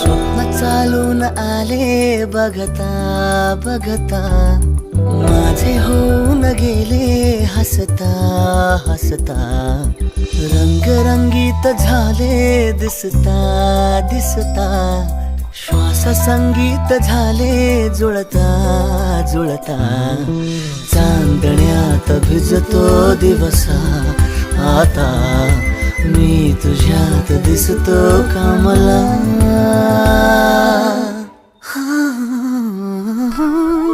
स्वप्न चालून आले बघता बघता. माझे होऊन गेले हसता हसता. रंगरंगीत झाले दिसता दिसता. श्वास संगीत झाले जुळता जुळता. चांदण्यात भिजतो दिवसा आता. मी तुझ्यात दिसतो कामला. song.